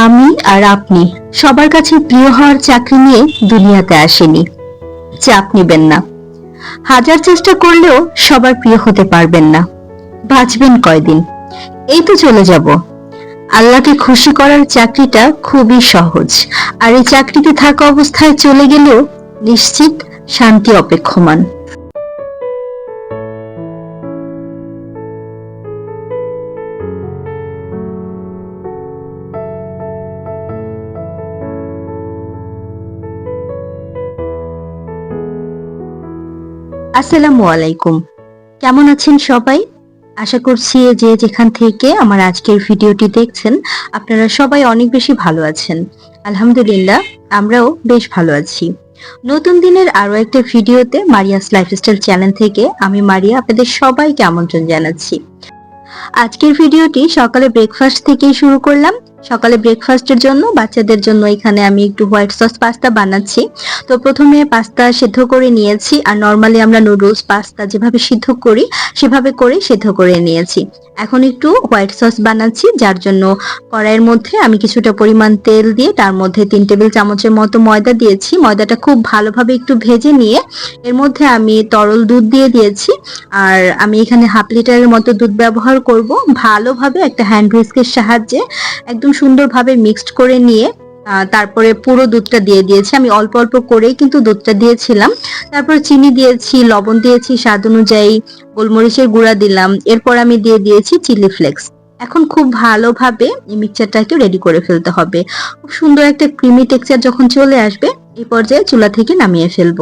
আমি আর আপনি সবার কাছে প্রিয় হওয়ার চাকরি নিয়ে দুনিয়াতে আসেনি। চাপ নিবেন না। হাজার চেষ্টা করলেও সবার প্রিয় হতে পারবেন না। বাঁচবেন কয়দিন? এই তো চলে যাব। আল্লাহকে খুশি করার চাকরিটা খুবই সহজ। আর এই চাকরিতে থাকা অবস্থায় চলে গেলেও নিশ্চিত শান্তি অপেক্ষমান। আসসালামু আলাইকুম। কেমন আছেন সবাই? আশা করছি যে যেখান থেকে আমার আজকের ভিডিওটি দেখছেন, আপনারা সবাই অনেক বেশি ভালো আছেন। আলহামদুলিল্লাহ, আমরাও বেশ ভালো আছি। নতুন দিনের আরও একটা ভিডিওতে মারিয়াস লাইফস্টাইল চ্যানেল থেকে আমি মারিয়া আপনাদের সবাইকে আমন্ত্রণ জানাচ্ছি। আজকের ভিডিওটি সকালে ব্রেকফাস্ট থেকেই শুরু করলাম। সকালে ব্রেকফাস্টের জন্য বাচ্চাদের জন্য এখানে আমি একটু হোয়াইট সস পাস্তা বানাচ্ছি। তো প্রথমে পাস্তা সিদ্ধ করে নিয়েছি আর নর্মালি আমরা নুডলস পাস্তা যেভাবে সিদ্ধ করি, সেভাবে করে সিদ্ধ করে নিয়েছি। এখন একটু হোয়াইট সস বানাচ্ছি, যার জন্য কড়াইয়ের মধ্যে আমি কিছুটা পরিমাণ তেল দিয়ে তার মধ্যে তিন টেবিল চামচের মতো ময়দা দিয়েছি। ময়দাটা খুব ভালোভাবে একটু ভেজে নিয়ে এর মধ্যে আমি তরল দুধ দিয়ে দিয়েছি। আর আমি এখানে হাফ লিটারের মতো দুধ ব্যবহার করব। ভালোভাবে একটা হ্যান্ড হুইস্কের সাহায্যে একদম সুন্দরভাবে মিক্সড করে নিয়ে তারপরে পুরো দুধটা দিয়ে দিয়েছি। আমি অল্প অল্প করেই কিন্তু দুধটা দিয়েছিলাম। তারপর চিনি দিয়েছি, লবণ দিয়েছি, স্বাদ অনুযায়ী গোলমরিচের গুঁড়া দিলাম। এরপর আমি দিয়ে দিয়েছি চিলি ফ্লেক্স এখন খুব ভালোভাবে এই মিক্সচারটা একটু রেডি করে ফেলতে হবে। খুব সুন্দর একটা ক্রিমি টেক্সচার যখন চলে আসবে, এই পর্যায়ে চুলা থেকে নামিয়ে ফেলব।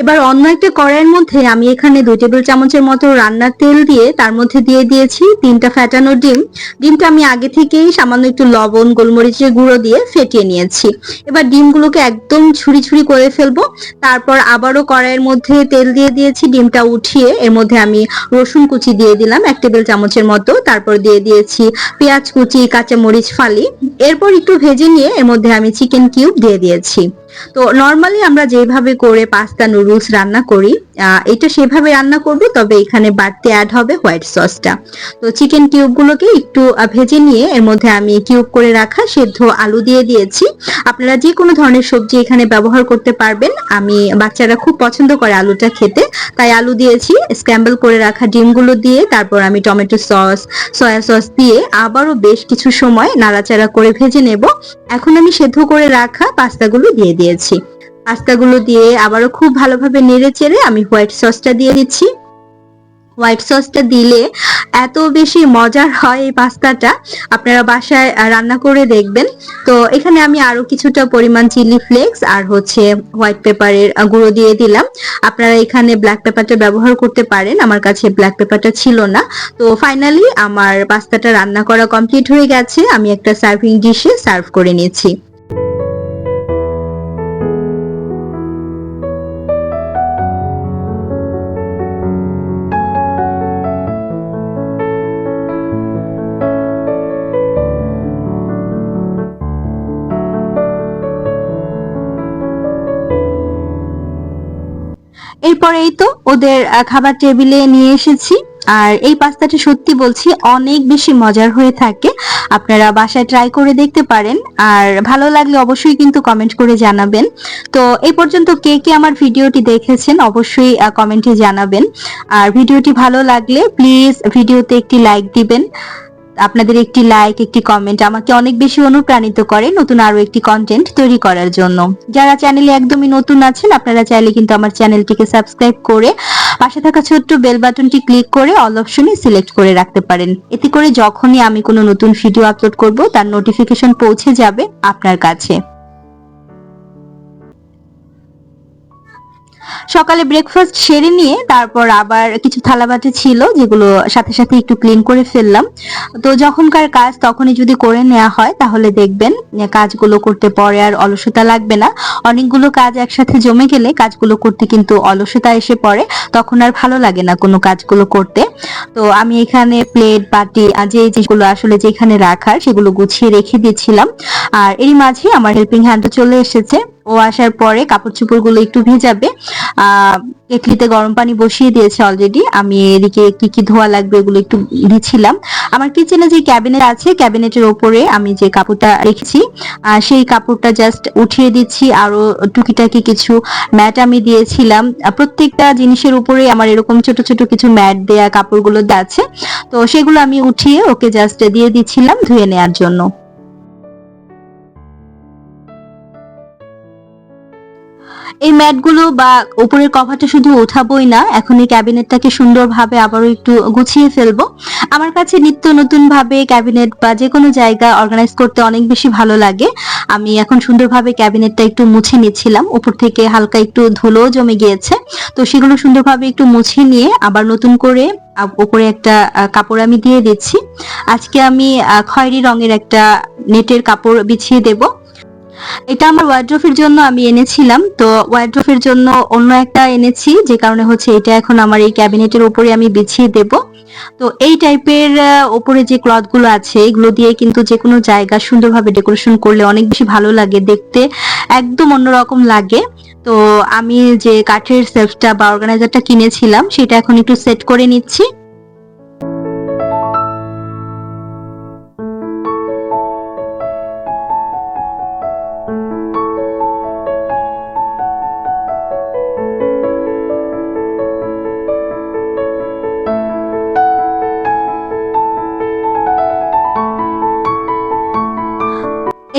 এবার অন্য একটা কড়াইয়ের মধ্যে আমি এখানে দুই টেবিল চামচের মতো রান্নার তেল দিয়ে তার মধ্যে দিয়ে দিয়েছি তিনটা ফ্যাটানো ডিম। ডিমটা আমি আগে থেকেই সামান্য একটু লবণ, গোলমরিচের গুঁড়ো দিয়ে ফেটিয়ে নিয়েছি। এবার ডিমগুলোকে একদম ছুরি ছুরি করে ফেলব। তারপর আবারও কড়াইয়ের মধ্যে তেল দিয়ে দিয়েছি, ডিমটা উঠিয়ে এর মধ্যে আমি রসুন কুচি দিয়ে দিলাম এক টেবিল চামচের মতো। তারপর দিয়ে দিয়েছি পেঁয়াজ কুচি কাঁচা মরিচ ফালি। এরপর একটু ভেজে নিয়ে এর মধ্যে আমি চিকেন কিউব দিয়ে দিয়েছি। তো নর্মালি আমরা যেভাবে করে পাস্তা নুডলস রান্না করি এটা সেভাবে রান্না করব, তবে এখানে বাড়তি অ্যাড হবে হোয়াইট সসটা তো চিকেন কিউবগুলোকে একটু ভেজে নিয়ে এর মধ্যে আমি কিউব করে রাখা সেদ্ধ আলু দিয়ে দিয়েছি। আপনারা যে কোনো ধরনের সবজি এখানে ব্যবহার করতে পারবেন। আমি বাচ্চারা খুব পছন্দ করে আলুটা খেতে। তাই আলু দিয়েছি স্ক্র্যাম্বল করে রাখা ডিমগুলো দিয়ে, তারপর আমি টমেটো সস সয়া সস দিয়ে আবারও বেশ কিছু সময় নাড়াচাড়া করে ভেজে নেব। এখন আমি সেদ্ধ করে রাখা পাস্তাগুলো দিয়ে দিয়েছি। পাস্তাগুলো দিয়ে আবারও খুব ভালোভাবে নেড়ে চেড়ে আমি হোয়াইট সসটা দিয়ে দিচ্ছি। হোয়াইট সসটা দিলে এত বেশি মজার হয় এই পাস্তাটা। আপনারা বাসায় রান্না করে দেখবেন। তো এখানে আমি আরও কিছুটা পরিমাণ চিলি ফ্লেক্স আর হচ্ছে হোয়াইট পেপারের গুঁড়ো দিয়ে দিলাম। আপনারা এখানে ব্ল্যাক পেপারটা ব্যবহার করতে পারেন। আমার কাছে ব্ল্যাক পেপারটা ছিল না। তো ফাইনালি আমার পাস্তাটা রান্না করা কমপ্লিট হয়ে গেছে। আমি একটা সার্ভিং ডিশে সার্ভ করে নিয়েছি। এরপরে এই তো ওদের খাবার টেবিলে নিয়ে এসেছি। আর এই পাস্তাটা সত্যি বলছি, অনেক বেশি মজার হয়ে থাকে। আপনারা বাসায় ট্রাই করে দেখতে পারেন। আর ভালো লাগলে অবশ্যই কিন্তু কমেন্ট করে জানাবেন। তো এই পর্যন্ত কে কে আমার ভিডিওটি দেখেছেন অবশ্যই কমেন্টে জানাবেন। আর ভিডিওটি ভালো লাগলে প্লিজ ভিডিওতে একটি লাইক দিবেন। আপনাদের একটি লাইক একটি কমেন্ট আমাকে অনেক বেশি অনুপ্রাণিত করে নতুন আরও একটি কন্টেন্ট তৈরি করার জন্য। যারা চ্যানেলে একদমই নতুন আছেন, আপনারা চাইলে কিন্তু আমার চ্যানেলটিকে সাবস্ক্রাইব করে পাশে থাকা ছোট্ট বেল বাটনটি ক্লিক করে অল অপশনে সিলেক্ট করে রাখতে পারেন। এতে করে যখনই আমি কোনো নতুন ভিডিও আপলোড করব, তার নোটিফিকেশন পৌঁছে যাবে আপনার কাছে। সকালে ব্রেকফাস্ট সেরে নিয়ে তারপর আবার কিছু থালা থালাবাটি ছিল, যেগুলো সাথে সাথে একটু ক্লিন করে ফেললাম। তো যখনকার কাজ তখনই যদি করে নেওয়া হয়, তাহলে দেখবেন কাজগুলো করতে পরে আর অলসতা লাগবে না। অনেকগুলো কাজ একসাথে জমে গেলে কাজগুলো করতে কিন্তু অলসতা এসে পড়ে, তখন আর ভালো লাগে না কোনো কাজগুলো করতে। তো আমি এখানে প্লেট বাটি যে যেগুলো আসলে যেখানে রাখার সেগুলো গুছিয়ে রেখে দিয়েছিলাম। আর এরই মাঝে আমার হেল্পিং হ্যান্ড চলে এসেছে। ও আসার পরে কাপড় চোপড়গুলো একটু ভেজাবে। কেটলিতে গরম পানি বসিয়ে দিয়েছে অলরেডি আমি এদিকে কি কি ধোয়া লাগবে এগুলো একটু দিচ্ছিলাম আমার কিচেনে যে ক্যাবিনেট আছে ক্যাবিনেটের ওপরে আমি যে কাপড়টা রেখেছি সেই কাপড়টা জাস্ট উঠিয়ে দিচ্ছি। আরও টুকিটাকি কিছু ম্যাট আমি দিয়েছিলাম। প্রত্যেকটা জিনিসের উপরে আমার এরকম ছোট ছোট কিছু ম্যাট দেয়া কাপড়গুলো আছে। তো সেগুলো আমি উঠিয়ে ওকে জাস্ট দিয়ে দিচ্ছিলাম ধুয়ে নেওয়ার জন্য। এই ম্যাটগুলো বা উপরের কভারটা শুধু ওঠাবোই না, এখন এই ক্যাবিনেটটাকে সুন্দরভাবে আবারও একটু গুছিয়ে ফেলব। আমার কাছে নিত্য নতুন ভাবে ক্যাবিনেট বা যে কোনো জায়গা অর্গানাইজ করতে অনেক বেশি ভালো লাগে। আমি এখন সুন্দরভাবে ক্যাবিনেটটা একটু মুছে নিচ্ছিলাম। উপর থেকে হালকা একটু ধুলো জমে গিয়েছে। তো সেগুলো সুন্দরভাবে একটু মুছে নিয়ে আবার নতুন করে উপরে একটা কাপড় আমি দিয়ে দিচ্ছি। আজকে আমি খয়েরি রঙের একটা নেটের কাপড় বিছিয়ে দেবো। এটা আমার ওয়ার্ড্রোফের জন্য আমি এনেছিলাম। তো ওয়ার্ড্রোফের জন্য অন্য একটা এনেছি, যে কারণে হচ্ছে এটা এখন আমার এই ক্যাবিনেটের উপরে আমি বিছিয়ে দেব। তো এই টাইপের উপরে যে ক্লথগুলো আছে, এগুলো দিয়ে কিন্তু যে কোনো জায়গা সুন্দরভাবে ডেকোরেশন করলে অনেক বেশি ভালো লাগে, দেখতে একদম অন্যরকম লাগে। তো আমি যে কাঠের সেলফটা বা অর্গানাইজারটা কিনেছিলাম, সেটা এখন একটু সেট করে নিচ্ছি।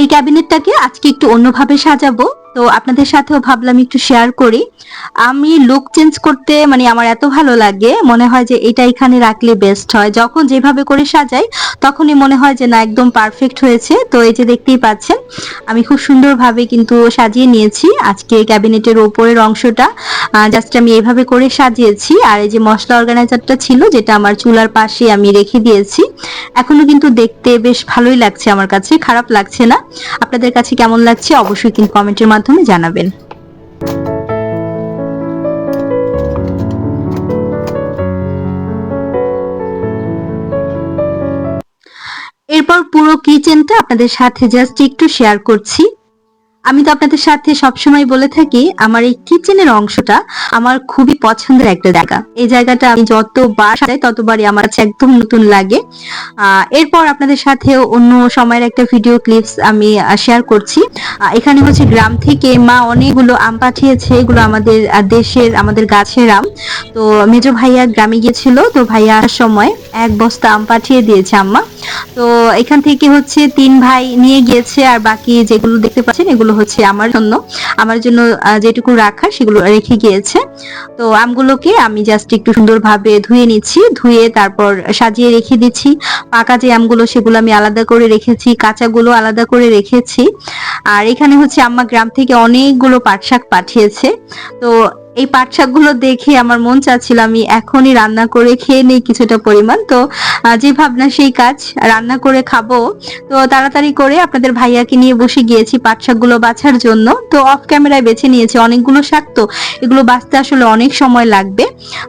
ক্যাবিনেটটাকে আজকে একটু অন্যভাবে সাজাবো। তো আপনাদের সাথেও ভাবলাম একটু শেয়ার করি। আমি লুক চেঞ্জ করতে মানে আমার এত ভালো লাগে, মনে হয় যে এটা এখানে রাখলে বেস্ট হয়। যখন যেভাবে করে সাজাই, তখনই মনে হয় যে না, একদম পারফেক্ট হয়েছে। তো এই যে দেখতেই পাচ্ছেন, আমি খুব সুন্দরভাবে কিন্তু সাজিয়ে নিয়েছি আজকে ক্যাবিনেটের ওপরের অংশটা। জাস্ট আমি এইভাবে করে সাজিয়েছি। আর এই যে মশলা অর্গানাইজারটা ছিল, যেটা আমার চুলার পাশে আমি রেখে দিয়েছি। এখনও কিন্তু দেখতে বেশ ভালোই লাগছে আমার কাছে, খারাপ লাগছে না। আপনাদের কাছে কেমন লাগছে, অবশ্যই কিন্তু কমেন্টের মাধ্যমে জানাবেন। এরপর পুরো কিচেনটা আপনাদের সাথে জাস্ট একটু শেয়ার করছি। আমি তো আপনাদের সাথে সবসময় বলে থাকি, আমার এই কিচেনের অংশটা আমার খুবই পছন্দের একটা জায়গা। এই জায়গাটা আমি যতবার সাজাই, ততবারই আমার কাছে একদম নতুন লাগে। এরপর আপনাদের সাথে অন্য সময়ের একটা ভিডিও ক্লিপস আমি শেয়ার করছি। এখানে হচ্ছে গ্রাম থেকে মা অনেকগুলো আম পাঠিয়েছে, এগুলো আমাদের দেশের, আমাদের গাছের আম। তো মেজো ভাইয়া গ্রামে গিয়েছিল, তো ভাইয়া সময় এক বস্তা আম পাঠিয়ে দিয়েছে আম্মা। তো এখান থেকে হচ্ছে তিন ভাই নিয়ে গিয়েছে, আর বাকি যেগুলো দেখতে পাচ্ছেন, এগুলো হচ্ছে আমার জন্য। আমার জন্য যেটুকু রাখা সেগুলো রেখে গিয়েছে। তো আমগুলোকে আমি জাস্ট একটু সুন্দরভাবে ধুয়ে নিচ্ছি। ধুয়ে তারপর সাজিয়ে রেখে দিচ্ছি। পাকা যে আমগুলো সেগুলো আমি আলাদা করে রেখেছি, কাঁচাগুলো আলাদা করে রেখেছি। আর এখানে হচ্ছে আম্মা গ্রাম থেকে অনেকগুলো পাটশাক পাঠিয়েছে। তো এই পাট শাকগুলো দেখে আমার মন চাচ্ছিল আমি এখনই রান্না করে খেয়ে নেই কিছুটা পরিমাণ। তো যে ভাবনা সেই কাজ, রান্না করে খাব। তো তাড়াতাড়ি করে আপনাদের ভাইয়াকে নিয়ে বসে গিয়েছি পাট শাকগুলো বাছার জন্য। তো অফ ক্যামেরায় বেছে নিয়েছি অনেকগুলো শাক। তো এগুলো বাঁচতে আসলে অনেক সময় লাগবে।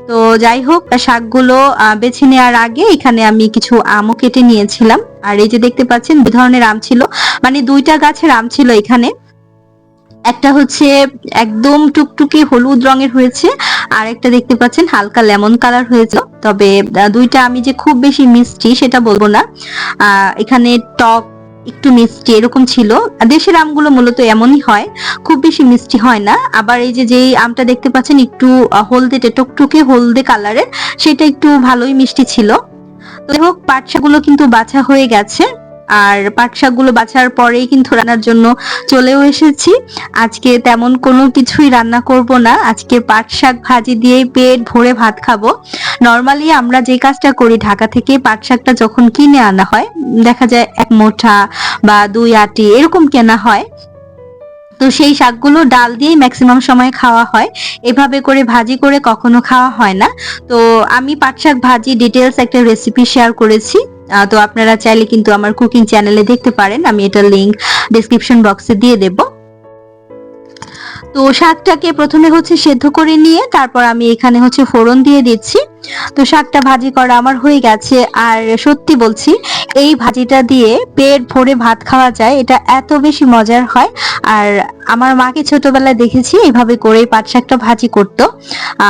তো যাই হোক শাকগুলো বেছে নেওয়ার আগে এখানে আমি কিছু আমও কেটে নিয়েছিলাম। আর এই যে দেখতে পাচ্ছেন, দুই ধরনের আম ছিল। মানে দুইটা গাছের আম ছিল এখানে। একটা হচ্ছে একদম টুকটুকে হলুদ রঙের হয়েছে, আর একটা দেখতে পাচ্ছেন হালকা লেমন কালার হয়েছে। তবে দুইটা আমি যে খুব বেশি মিষ্টি সেটা বলব না। এখানে টক একটু মিষ্টি এরকম ছিল। দেশের আমগুলো মূলত এমনই হয়, খুব বেশি মিষ্টি হয় না। আবার এই যে, যেই আমটা দেখতে পাচ্ছেন একটু হলদেটে টকটকে হলদে কালারের, সেটা একটু ভালোই মিষ্টি ছিল। তো হোক পাট শাকগুলো কিন্তু বাছা হয়ে গেছে। আর পাট শাকগুলো বাছার পরেই কিন্তু রান্নার জন্য চলেও এসেছি। আজকে তেমন কোনো কিছুই রান্না করব না। আজকে পাট শাক ভাজি দিয়ে পেট ভরে ভাত খাব। নর্মালি আমরা যে কাজটা করি, ঢাকা থেকে পাট শাকটা যখন কিনে আনা হয়, দেখা যায় এক মোঠা বা দুই আটি এরকম কেনা হয়। তো সেই শাকগুলো ডাল দিয়েই ম্যাক্সিমাম সময় খাওয়া হয়। এভাবে করে ভাজি করে কখনো খাওয়া হয় না। তো আমি পাট শাক ভাজি ডিটেলস একটা রেসিপি শেয়ার করেছি। তো আপনারা চাইলে কিন্তু আমার কুকিং চ্যানেলে দেখতে পারেন। আমি এটা লিংক ডিসক্রিপশন বক্সে দিয়ে দেব। তো শাকটাকে প্রথমে হচ্ছে সেদ্ধ করে নিয়ে, তারপর আমি এখানে হচ্ছে ফোড়ন দিয়ে দিচ্ছি। তো শাকটা ভাজি করা আমার হয়ে গেছে, আর সত্যি বলছি, এই ভাজিটা দিয়ে পেট ভরে ভাত খাওয়া যায়, এটা এত বেশি মজার হয়। আর আমার মাকে ছোটবেলায় দেখেছি, এইভাবে করেই পাট শাকটা ভাজি করতো।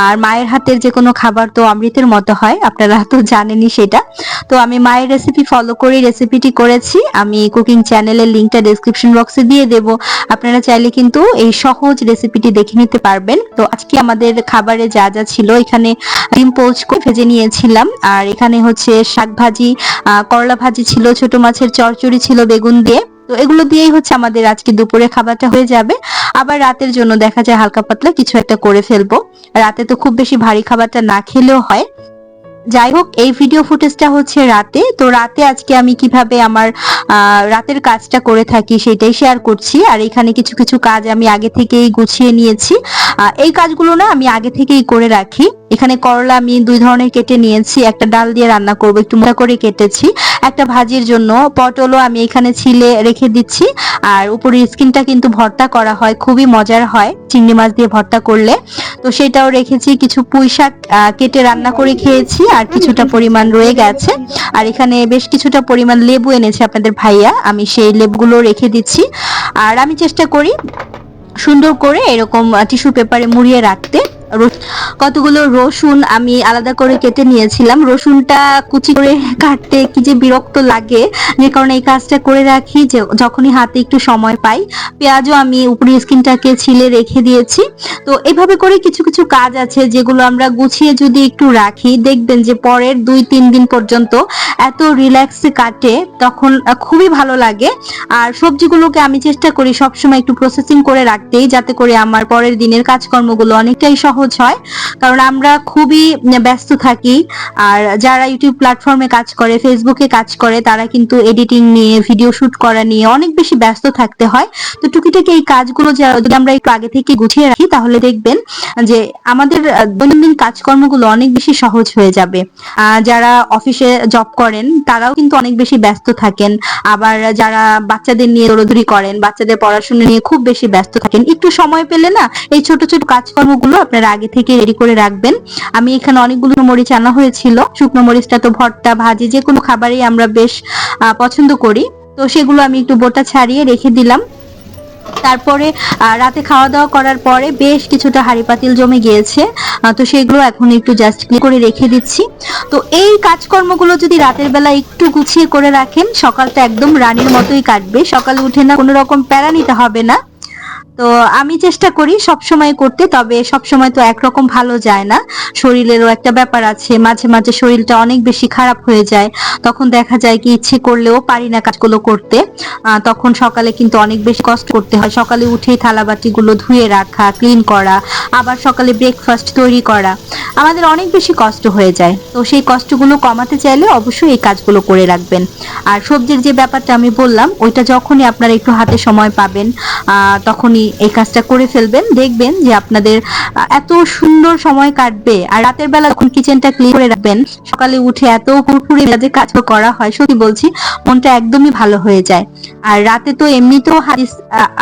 আর মায়ের হাতের যে কোনো খাবার তো অমৃতের মতো হয়, আপনারা তো জানেনই সেটা। তো আমি মায়ের রেসিপি ফলো করে রেসিপিটি করেছি, আমি কুকিং চ্যানেলের লিঙ্কটা ডেসক্রিপশন বক্সে দিয়ে দেব। আপনারা চাইলে কিন্তু এই সহজ রেসিপিটি দেখে নিতে পারবেন। তো আজকে আমাদের খাবারে যা যা ছিল, এখানে ডিম পোচ করে ভেজে নিয়েছিলাম। আর এখানে হচ্ছে শাক ভাজি করলা ভাজি ছিল, ছোট মাছের চচ্চড়ি ছিল, বেগুন দিয়ে। তো এগুলো দিয়েই হচ্ছে আমাদের আজকে দুপুরে খাবারটা হয়ে যাবে। আবার রাতের জন্য দেখা যায় হালকা পাতলা কিছু একটা করে ফেলব। রাতে তো খুব বেশি ভারী খাবারটা না খেলেও হয়। যাই হোক, এই ভিডিও ফুটেজটা হচ্ছে রাতে। তো রাতে আজকে আমি কীভাবে আমার রাতের কাজটা করে থাকি সেটাই শেয়ার করছি। আর এখানে কিছু কিছু কাজ আমি আগে থেকেই গুছিয়ে নিয়েছি। এই কাজগুলো না আমি আগে থেকেই করে রাখি। এখানে করলা আমি দুই ধরনের কেটে নিয়েছি। একটা ডাল দিয়ে রান্না করব, একটু মোটা করে কেটেছি। একটা ভাজির জন্য পটলও আমি এখানে ছিলে রেখে দিচ্ছি। আর উপরের স্কিনটা কিন্তু ভর্তা করা হয়, খুবই মজার হয় চিংড়ি মাছ দিয়ে ভর্তা করলে। তো সেটাও রেখেছি, কিছু পুঁই শাক কেটে রান্না করে খেয়েছি, আর কিছুটা পরিমাণ রয়ে গেছে। আর এখানে বেশ কিছুটা পরিমাণ লেবু এনেছে আপনাদের ভাইয়া, আমি সেই লেবুগুলো রেখে দিচ্ছি। আর আমি চেষ্টা করি সুন্দর করে এরকম টিস্যু পেপারে মুড়িয়ে রাখতে। কতগুলো রসুন আমি আলাদা করে কেটে নিয়েছিলাম। রসুনটা কুচি করে কাটতে কি যে বিরক্ত লাগে। যে কারণে এই কাজটা করে রাখি যে যখনই হাতে একটু সময় পাই। পেঁয়াজও আমি উপরে স্কিনটাকে ছিলে রেখে দিয়েছি। তো এভাবে করে কিছু কিছু কাজ আছে যেগুলো আমরা গুছিয়ে যদি একটু রাখি, দেখবেন যে পরের দুই, তিন দিন পর্যন্ত এত রিল্যাক্সে কাটে, তখন খুবই ভালো লাগে। আর সবজিগুলোকে আমি চেষ্টা করি সবসময় একটু প্রসেসিং করে রাখতেই, যাতে করে আমার পরের দিনের কাজকর্মগুলো অনেকটাই সহজ হয়, কারণ আমরা খুবই ব্যস্ত থাকি। আর যারা ইউটিউব প্ল্যাটফর্মে কাজ করে ফেসবুকে কাজ করে, তারা কিন্তু এডিটিং নিয়ে ভিডিও শুট করা নিয়ে অনেক বেশি ব্যস্ত থাকতে হয়। তো টুকিটাকি এই কাজগুলো যদি আমরা একটু আগে থেকে গুছিয়ে রাখি, তাহলে দেখবেন যে আমাদের দৈনন্দিন কাজকর্মগুলো অনেক বেশি সহজ হয়ে যাবে। যারা অফিসে জব করেন, তারাও কিন্তু অনেক বেশি ব্যস্ত থাকেন। আবার যারা বাচ্চাদের নিয়ে দৌড়াদৌড়ি করেন, বাচ্চাদের পড়াশোনা নিয়ে খুব বেশি ব্যস্ত থাকেন। একটু সময় পেলে না, এই ছোট ছোট কাজকর্মগুলো আপনারা আগে থেকে রেডি করে রাখবেন। আমি এখানে অনেকগুলো মরিচ আনা হয়েছিল। শুকনো মরিচটা তো ভর্তা, ভাজি, যে কোনো খাবারই আমরা বেশ পছন্দ করি। তো সেগুলো আমি একটু বোটা ছাড়িয়ে রেখে দিলাম। তারপরে রাতে খাওয়া দাওয়া করার পরে বেশ কিছুটা হাড়ি পাতিল জমে গিয়েছে। তো সেগুলো এখন একটু জাস্ট ক্লিন করে রেখে দিচ্ছি। তো এই কাজকর্মগুলো যদি রাতের বেলা একটু গুছিয়ে করে রাখেন, সকালটা একদম রানীর মতোই কাটবে। সকালে উঠে না কোনো রকম প্যারা নিতে হবে না। তো আমি চেষ্টা করি সব সময় করতে, তবে সব সময় তো একরকম ভালো যায় না। শরীরেরও একটা ব্যাপার আছে, মাঝে মাঝে শরীরটা অনেক বেশি খারাপ হয়ে যায়। তখন দেখা যায় কি ইচ্ছে করলেও পারি না কাজগুলো করতে। তখন সকালে কিন্তু অনেক বেশি কষ্ট করতে হয়। সকালে উঠেই থালাবাটিগুলো ধুয়ে রাখা ক্লিন করা, আবার সকালে ব্রেকফাস্ট তৈরি করা। আমাদের অনেক বেশি কষ্ট হয়ে যায়। তো সেই কষ্টগুলো কমাতে চাইলে অবশ্যই এই কাজগুলো করে রাখবেন। আর সবজির যে ব্যাপারটা আমি বললাম, ওইটা যখনই আপনারা একটু হাতে সময় পাবেন তখনই এই কাজটা করে ফেলবেন। দেখবেন যে আপনাদের এত সুন্দর সময় কাটবে। আর রাতের বেলা যখন কিচেনটা ক্লিন করে রাখবেন, সকালে উঠে এত ফুরফুরে মেজাজে কাজ করা হয়, সত্যি বলছি, মনটা একদমই ভালো হয়ে যায়। আর রাতে তো এমনিতেও হাদিস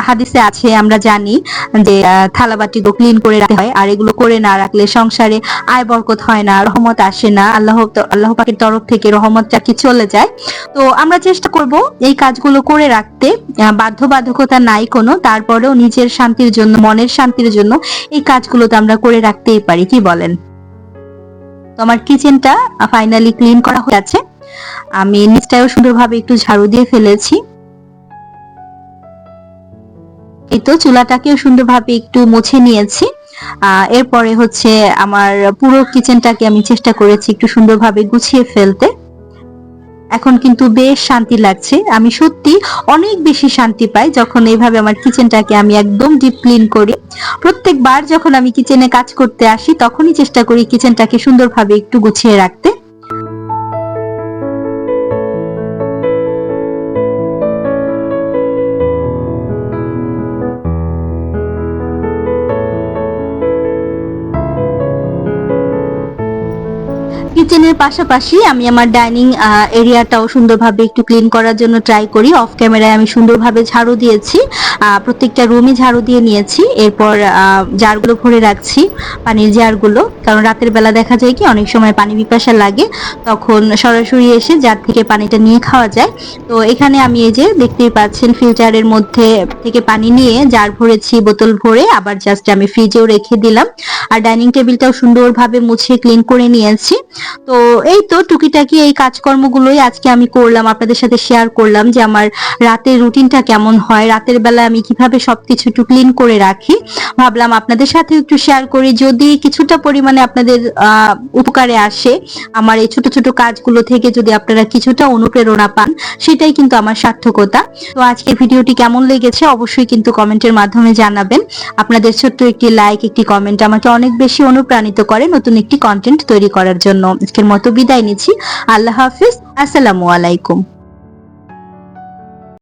হাদিসে আছে, আমরা জানি যে থালাবাটি ক্লিন করে রাখতে হয়। আর এগুলো করে না রাখলে সংসারে আয় বরকত হয় না, রহমত আসে না, আল্লাহ আল্লাহ পাকের তরফ থেকে রহমতটা কি চলে যায়। তো আমরা চেষ্টা করব এই কাজগুলো করে রাখতে বাধ্যবাধকতা নাই কোনো, তারপরেও নিজের শান্তির জন্য, মনের শান্তির জন্য এই কাজগুলো তো আমরা করে রাখতেই পারি, কি বলেন? তো আমার কিচেনটা ফাইনালি ক্লিন করা হয়ে আছে আমি নিচটাও সুন্দরভাবে একটু ঝাড়ু দিয়ে ফেলেছি। এই তো চুলাটাকেও সুন্দরভাবে একটু মুছে নিয়েছি। এরপরে হচ্ছে আমার পুরো কিচেনটাকে আমি চেষ্টা করেছি একটু সুন্দরভাবে গুছিয়ে ফেলতে। এখন কিন্তু বেশ শান্তি লাগছে। আমি সত্যি অনেক বেশি শান্তি পাই যখন এইভাবে আমার কিচেনটাকে আমি একদম ডিপ ক্লিন করি। প্রত্যেকবার যখন আমি কিচেনে কাজ করতে আসি, তখনই চেষ্টা করি কিচেনটাকে সুন্দরভাবে একটু গুছিয়ে রাখতে। কিচেনের পাশাপাশি আমি আমার ডাইনিং এরিয়াটাও সুন্দরভাবে একটু ক্লিন করার জন্য ট্রাই করি। অফ ক্যামেরায় আমি সুন্দরভাবে ঝাড়ু দিয়েছি। প্রত্যেকটা রুমই ঝাড়ু দিয়ে নিয়েছি। এরপর জারগুলো ভরে রাখছি, পানির জারগুলো। কারণ রাতের বেলা দেখা যায় কি, অনেক সময় পানি পিপাসা লাগে। তখন সরাসরি এসে জার থেকে পানিটা নিয়ে খাওয়া যায়। তো এখানে আমি এই যে দেখতেই পাচ্ছেন ফিল্টারের মধ্যে থেকে পানি নিয়ে জার ভরেছি, বোতল ভরে। আবার জাস্ট আমি ফ্রিজেও রেখে দিলাম। আর ডাইনিং টেবিলটাও সুন্দরভাবে মুছে ক্লিন করে নিয়েছি। তো এই তো টুকিটাকি এই কাজকর্মগুলোই আজকে আমি করলাম। আপনাদের সাথে শেয়ার করলাম যে আমার রাতের রুটিনটা কেমন হয়। রাতের বেলা আমি কীভাবে সবকিছু একটু ক্লিন করে রাখি। ভাবলাম আপনাদের সাথে একটু শেয়ার করি। যদি কিছুটা পরিমাণে আপনাদের উপকারে আসে, আমার এই ছোট ছোট কাজগুলো থেকে যদি আপনারা কিছুটা অনুপ্রেরণা পান, সেটাই কিন্তু আমার সার্থকতা। তো আজকের ভিডিওটি কেমন লেগেছে অবশ্যই কিন্তু কমেন্টের মাধ্যমে জানাবেন। আপনাদের ছোট্ট একটি লাইক একটি কমেন্ট আমাকে অনেক বেশি অনুপ্রাণিত করে নতুন একটি কন্টেন্ট তৈরি করার জন্য। আজকের মতো বিদায় নিচ্ছি। আল্লাহ হাফিজ। আসসালামু আলাইকুম।